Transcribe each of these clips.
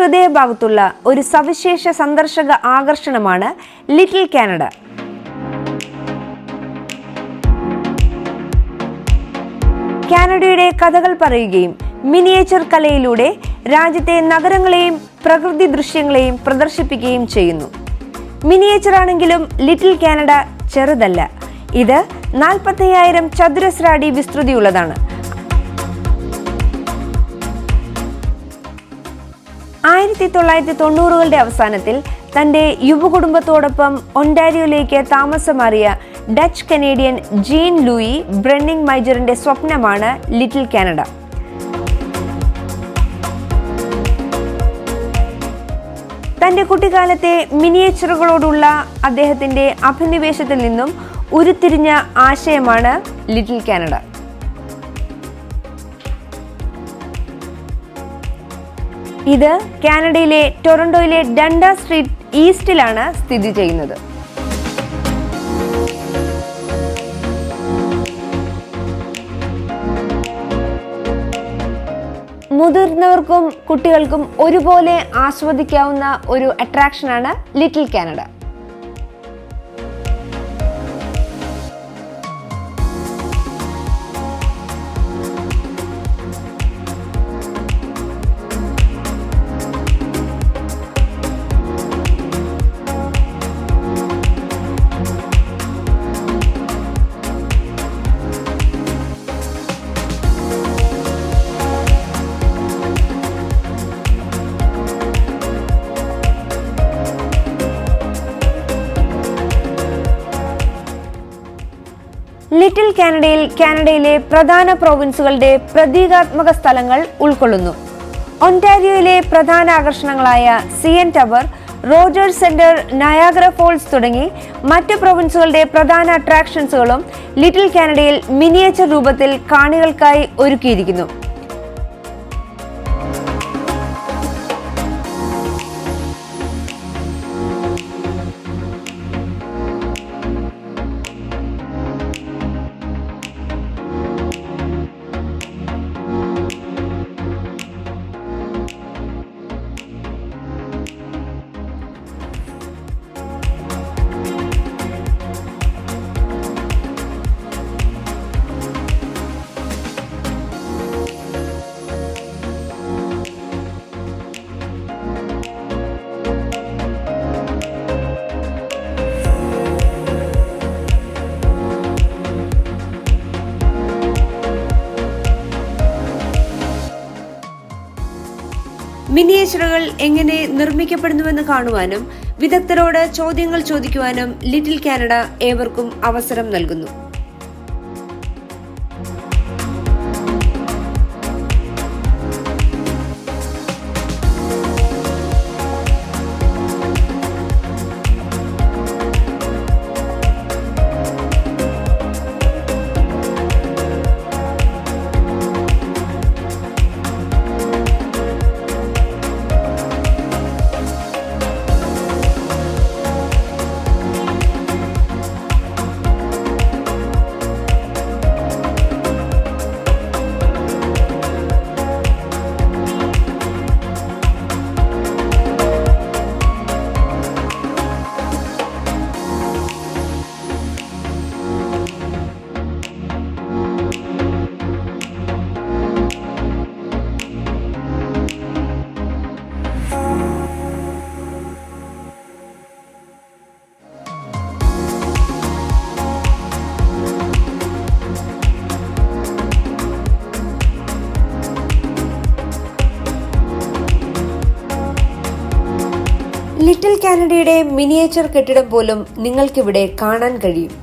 ഹൃദയഭാഗത്തുള്ള ഒരു സവിശേഷ സന്ദർശക ആകർഷണമാണ് ലിറ്റിൽ കാനഡ. കാനഡയുടെ കഥകൾ പറയുകയും മിനിയേച്ചർ കലയിലൂടെ രാജ്യത്തെ നഗരങ്ങളെയും പ്രകൃതി ദൃശ്യങ്ങളെയും പ്രദർശിപ്പിക്കുകയും ചെയ്യുന്നു. മിനിയേച്ചർ ആണെങ്കിലും ലിറ്റിൽ കാനഡ ചെറുതല്ല. ഇത് നാൽപ്പത്തയ്യായിരം ചതുരശ്ര അടി വിസ്തൃതിയുള്ളതാണ്. ആയിരത്തി തൊള്ളായിരത്തി തൊണ്ണൂറുകളുടെ അവസാനത്തിൽ തന്റെ യുവകുടുംബത്തോടൊപ്പം ഒണ്ടാരിയോയിലേക്ക് താമസം മാറിയ Dutch Canadian Jean Louis Brunning മൈജറിന്റെ സ്വപ്നമാണ് ലിറ്റിൽ കാനഡ. തന്റെ കുട്ടിക്കാലത്തെ മിനിയേച്ചറുകളോടുള്ള അദ്ദേഹത്തിന്റെ അഭിനിവേശത്തിൽ നിന്നും ഉരുത്തിരിഞ്ഞ ആശയമാണ് ലിറ്റിൽ കാനഡ. ഇത് കാനഡയിലെ ടൊറന്റോയിലെ ഡണ്ട സ്ട്രീറ്റ് ഈസ്റ്റിലാണ് സ്ഥിതി ചെയ്യുന്നത്. മുതിർന്നവർക്കും കുട്ടികൾക്കും ഒരുപോലെ ആസ്വദിക്കാവുന്ന ഒരു അട്രാക്ഷനാണ് ലിറ്റിൽ കാനഡ ലിറ്റിൽ കാനഡയിൽ കാനഡയിലെ പ്രധാന പ്രോവിൻസുകളുടെ പ്രതീകാത്മക സ്ഥലങ്ങൾ ഉൾക്കൊള്ളുന്നു. ഒന്റാരിയോയിലെ പ്രധാന ആകർഷണങ്ങളായ C N tower Rogers centre Niagara falls തുടങ്ങി മറ്റ് പ്രൊവിൻസുകളുടെ പ്രധാന അട്രാക്ഷൻസുകളും ലിറ്റിൽ കാനഡയിൽ മിനിയേച്ചർ രൂപത്തിൽ കാണികൾക്കായി ഒരുക്കിയിരിക്കുന്നു. മിനിയേച്ചറുകൾ എങ്ങനെ നിർമ്മിക്കപ്പെടുന്നുവെന്ന് കാണുവാനും വിദഗ്ധരോട് ചോദ്യങ്ങൾ ചോദിക്കുവാനും ലിറ്റിൽ കാനഡ ഏവർക്കും അവസരം നൽകുന്നു. ലിറ്റിൽ കാനഡയുടെ മിനിയേച്ചർ കെട്ടിടം പോലും നിങ്ങൾക്കിവിടെ കാണാൻ കഴിയും.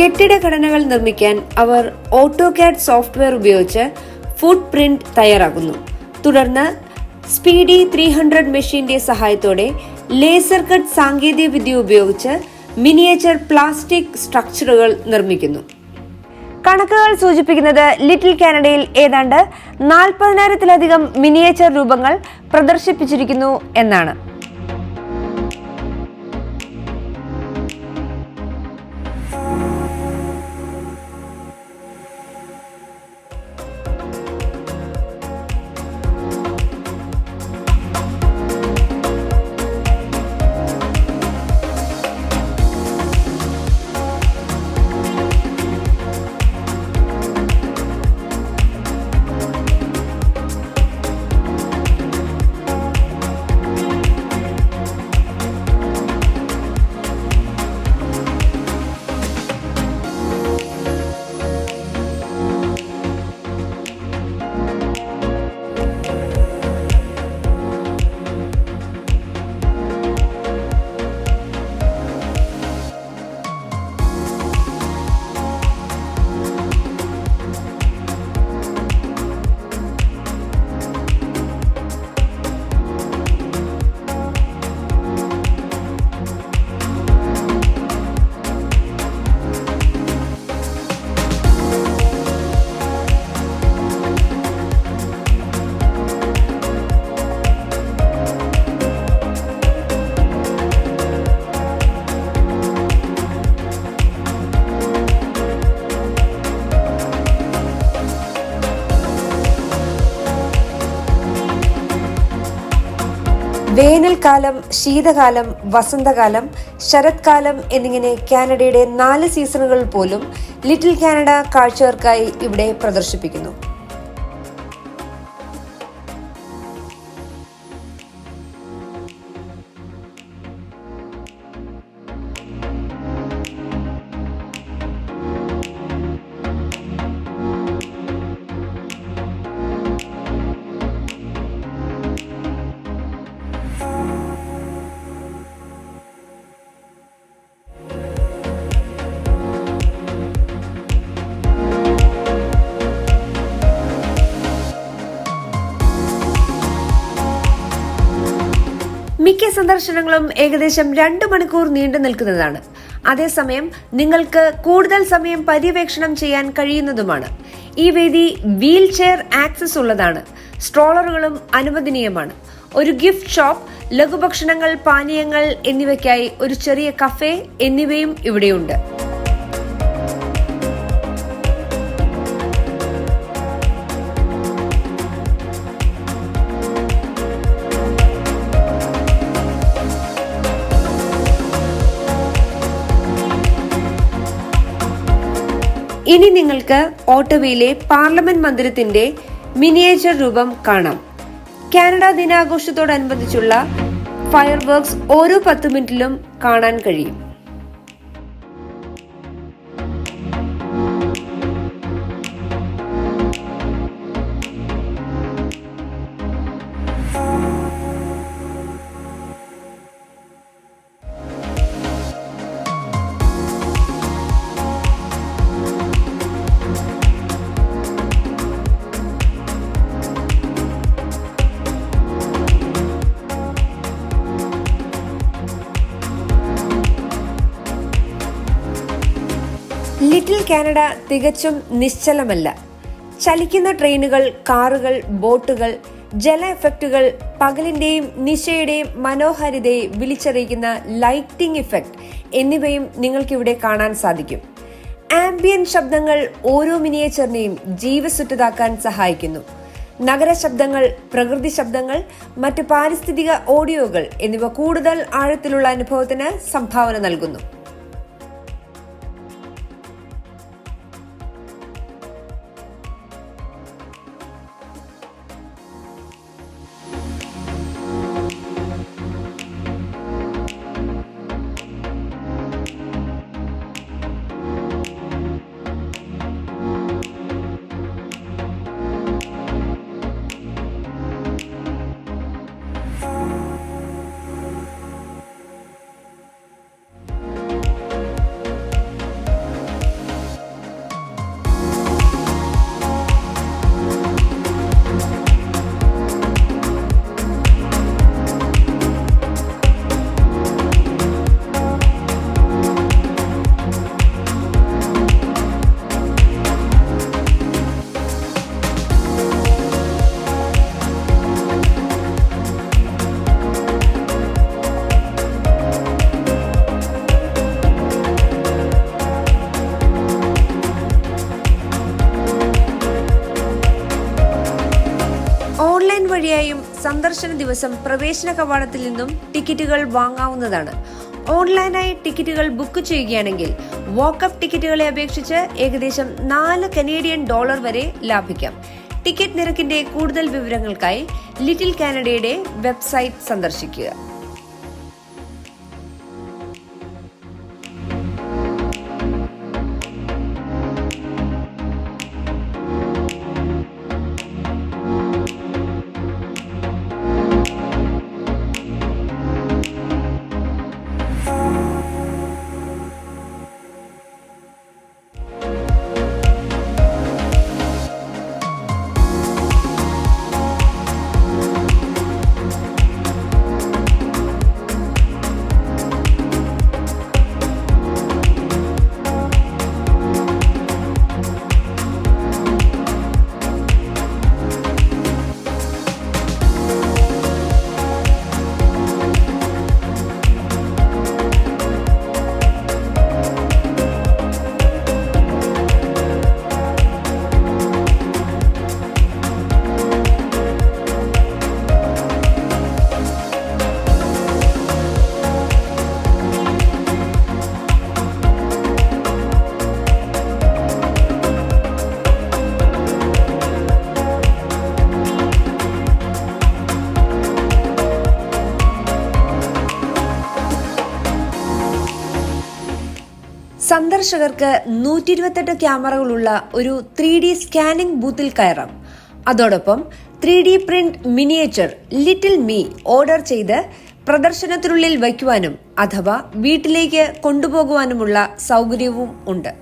കെട്ടിടഘടനകൾ നിർമ്മിക്കാൻ അവർ ഓട്ടോകാഡ് സോഫ്റ്റ്വെയർ ഉപയോഗിച്ച് ഫുട് പ്രിന്റ് തയ്യാറാക്കുന്നു. തുടർന്ന് സ്പീഡി ത്രീ ഹൺഡ്രഡ് മെഷീന്റെ സഹായത്തോടെ ലേസർ കട്ട് സാങ്കേതിക വിദ്യ ഉപയോഗിച്ച് മിനിയേച്ചർ പ്ലാസ്റ്റിക് സ്ട്രക്ചറുകൾ നിർമ്മിക്കുന്നു. കണക്കുകൾ സൂചിപ്പിക്കുന്നത് ലിറ്റിൽ കാനഡയിൽ ഏതാണ്ട് നാൽപ്പതിനായിരത്തിലധികം മിനിയേച്ചർ രൂപങ്ങൾ പ്രദർശിപ്പിച്ചിരിക്കുന്നു എന്നാണ്. വേനൽക്കാലം ശീതകാലം വസന്തകാലം ശരത്കാലം എന്നിങ്ങനെ കാനഡയുടെ നാല് സീസണുകൾ പോലും ലിറ്റിൽ കാനഡ കാഴ്ചകർക്കായി ഇവിടെ പ്രദർശിപ്പിക്കുന്നു. മിക്ക സന്ദർശനങ്ങളും ഏകദേശം രണ്ട് മണിക്കൂർ നീണ്ടു നിൽക്കുന്നതാണ്. അതേസമയം നിങ്ങൾക്ക് കൂടുതൽ സമയം പര്യവേക്ഷണം ചെയ്യാൻ കഴിയുന്നതുമാണ്. ഈ വേദി വീൽ ചെയർ ആക്സസ് ഉള്ളതാണ്. സ്ട്രോളറുകളും അനുവദനീയമാണ്. ഒരു ഗിഫ്റ്റ് ഷോപ്പ് ലഘുഭക്ഷണങ്ങൾ പാനീയങ്ങൾ എന്നിവയ്ക്കായി ഒരു ചെറിയ കഫേ എന്നിവയും ഇവിടെയുണ്ട്. ഇനി നിങ്ങൾക്ക് ഓട്ടോവയിലെ പാർലമെന്റ് മന്ദിരത്തിന്റെ മിനിയേച്ചർ രൂപം കാണാം. കാനഡ ദിനാഘോഷത്തോടനുബന്ധിച്ചുള്ള ഫയർ വർക്ക്സ് ഓരോ പത്ത് മിനിറ്റിലും കാണാൻ കഴിയും. കാനഡ തികച്ചും നിശ്ചലമല്ല. ചലിക്കുന്ന ട്രെയിനുകൾ കാറുകൾ ബോട്ടുകൾ ജല എഫക്റ്റുകൾ പകലിന്റെയും നിശയുടെയും മനോഹാരിതയെ വിളിച്ചറിയിക്കുന്ന ലൈറ്റിംഗ് ഇഫക്റ്റ് എന്നിവയും നിങ്ങൾക്കിവിടെ കാണാൻ സാധിക്കും. ആംബിയൻ ശബ്ദങ്ങൾ ഓരോ മിനിയേച്ചറിനെയും ജീവസുറ്റതാക്കാൻ സഹായിക്കുന്നു. നഗര ശബ്ദങ്ങൾ പ്രകൃതി ശബ്ദങ്ങൾ മറ്റ് പാരിസ്ഥിതിക ഓഡിയോകൾ എന്നിവ കൂടുതൽ ആഴത്തിലുള്ള അനുഭവത്തിന് സംഭാവന നൽകുന്നു. വഴിയായും സന്ദർശന ദിവസം പ്രവേശന കവാടത്തിൽ നിന്നും ടിക്കറ്റുകൾ വാങ്ങാവുന്നതാണ്. ഓൺലൈനായി ടിക്കറ്റുകൾ ബുക്ക് ചെയ്യുകയാണെങ്കിൽ വാക്കപ്പ് ടിക്കറ്റുകളെ അപേക്ഷിച്ച് ഏകദേശം നാല് കനേഡിയൻ ഡോളർ വരെ ലാഭിക്കാം. ടിക്കറ്റ് നിരക്കിന്റെ കൂടുതൽ വിവരങ്ങൾക്കായി ലിറ്റിൽ കാനഡയുടെ വെബ്സൈറ്റ് സന്ദർശിക്കുക. സന്ദർശകർക്ക് നൂറ്റി ഇരുപത്തെട്ട് ക്യാമറകളുള്ള ഒരു ത്രീ ഡി സ്കാനിംഗ് ബൂത്തിൽ കയറാം. അതോടൊപ്പം three D print miniature little me order ചെയ്ത് പ്രദർശനത്തിനുള്ളിൽ വയ്ക്കുവാനും അഥവാ വീട്ടിലേക്ക് കൊണ്ടുപോകുവാനുമുള്ള സൗകര്യവും ഉണ്ട്.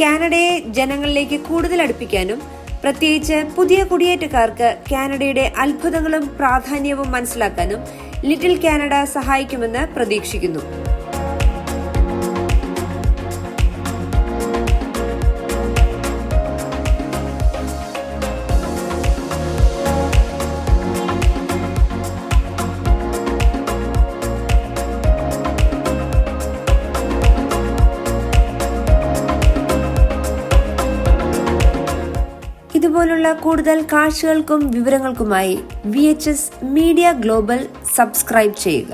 കാനഡയെ ജനങ്ങളിലേക്ക് കൂടുതൽ അടുപ്പിക്കാനും പ്രത്യേകിച്ച് പുതിയ കുടിയേറ്റക്കാർക്ക് കാനഡയുടെ അത്ഭുതങ്ങളും പ്രാധാന്യവും മനസ്സിലാക്കാനും ലിറ്റിൽ കാനഡ സഹായിക്കുമെന്ന് പ്രതീക്ഷിക്കുന്നു. ഇതുപോലുള്ള കൂടുതൽ കാഴ്ചകൾക്കും വിവരങ്ങൾക്കുമായി വി മീഡിയ ഗ്ലോബൽ സബ്സ്ക്രൈബ് ചെയ്യുക.